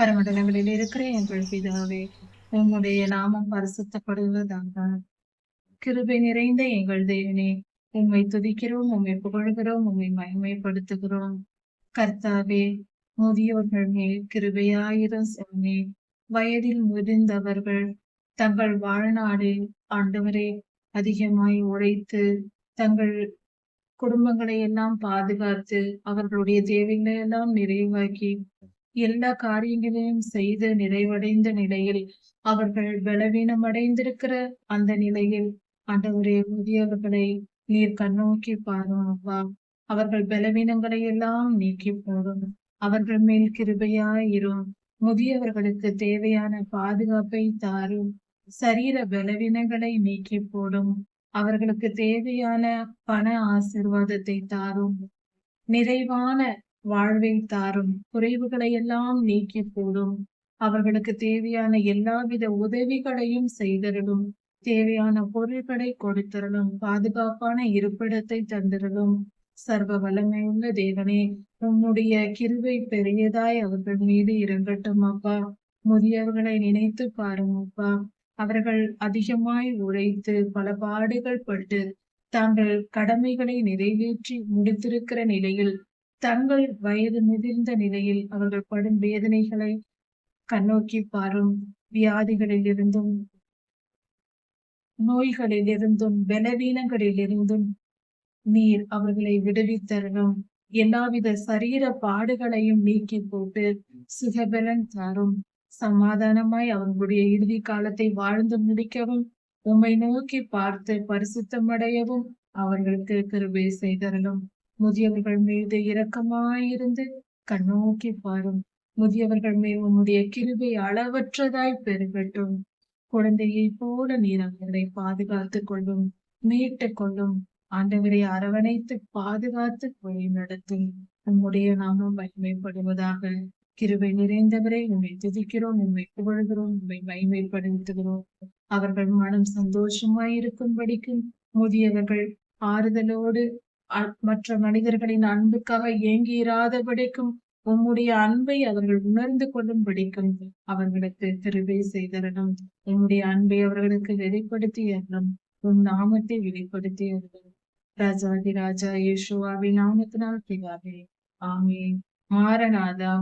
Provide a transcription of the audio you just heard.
பரமண்டலங்களில் இருக்கிற எங்கள் பிதாவே உம்முடைய நாமம் பரிசுத்தப்படுவதாக. கிருபை நிறைந்த எங்கள் தேவனே உம்மை துதிக்கிறோம் உம்மை புகழ்கிறோம் உம்மை மகிமைப்படுத்துகிறோம். கர்த்தாவே முதியோர்கள் மேல் கிருபையாயிரம் சுவாமி வயதில் முதிர்ந்தவர்கள் தங்கள் வாழ்நாடு ஆண்டவரே அதிகமாய் உழைத்து தங்கள் குடும்பங்களை எல்லாம் பாதுகாத்து அவர்களுடைய தேவைகளை எல்லாம் நிறைவாக்கி எல்லா காரியங்களையும் செய்து நிறைவடைந்த நிலையில் அவர்கள் பலவீனம் அடைந்திருக்கிற அந்த நிலையில் ஆண்டவரே முதியவர்களை நீர் கண்ணோக்கி பாரும் அவர்கள் பலவீனங்களை எல்லாம் நீக்கி போடும். அவர்கள் மேல் கிருபையாயிரும். முதியவர்களுக்கு தேவையான பாதுகாப்பை தாரும். சரீர பலவீனங்களை நீக்கி போடும். அவர்களுக்கு தேவையான பண ஆசிர்வாதத்தை தாரும். நிறைவான வாழ்வை தாரும். குறைவுகளை எல்லாம் நீக்கி போடும் அவர்களுக்கு தேவையான எல்லாவித உதவிகளையும் செய்தரலும் தேவையான பொருட்களை கொடுத்தரலும் பாதுகாப்பான இருப்பிடத்தை தந்திரலும் சர்வ வல்லமையுள்ள தேவனே உம்முடைய கிருவை பெரியதாய் அவர்கள் மீது இறங்கட்டும் அப்பா. முதியவர்களை நினைத்து பாரும் அப்பா. அவர்கள் அதிகமாய் உழைத்து பல பாடுகள் பட்டு தாங்கள் கடமைகளை நிறைவேற்றி முடித்திருக்கிற நிலையில் தங்கள் வயது முதிர்ந்த நிலையில் அவர்கள் படும் வேதனைகளை கண்ணோக்கி பாரும் வியாதிகளில் இருந்தும் நோய்களில் இருந்தும் பலவீனங்களில் இருந்தும் நீர் அவர்களை விடுவித்தரணும். எல்லாவித சரீர பாடுகளையும் நீக்கி போட்டு சுகபலன் தரும். சமாதானமாய் அவர்களுடைய இறுதி காலத்தை வாழ்ந்து முடிக்கவும் உம்மை நோக்கி பார்த்து பரிசுத்தமடையவும் அவர்களுக்கு கிருபை செய்தரலும் முதியவர்கள் மீது இரக்கமாயிருந்து கண்ணோக்கி பாரும். முதியவர்கள் மேல் உன்னுடைய கிருபை அளவற்றதாய் பெருகட்டும் குழந்தையை போல நீர் அவர்களை பாதுகாத்துக் கொள்ளும் மீட்டுக் கொள்ளும். ஆண்டவரை அரவணைத்து பாதுகாத்து வழி நடத்தும். உம்முடைய நாமம் மகிமைப்படுவதாக. கிருபை நிறைந்தவரை உண்மை துதிக்கிறோம் உண்மை புகழ்கிறோம் உண்மை மகிமைப்படுத்துகிறோம். அவர்கள் மனம் சந்தோஷமாய் இருக்கும்படிக்கும் முதியவர்கள் ஆறுதலோடு மற்ற மனிதர்களின் அன்புக்காக ஏங்கி இராதபடிக்கும் உம்முடைய அன்பை அவர்கள் உணர்ந்து கொள்ளும் படிக்கும் அவர்களுக்கு திருவை செய்தரணும் உம்முடைய அன்பை அவர்களுக்கு வெளிப்படுத்தி அருளும். உன் நாமத்தை வெளிப்படுத்தி அருளும். ராஜாதி ராஜா யேசுவாவின் நாமத்தினால் பிதாவே. ஆமே மாரநாதா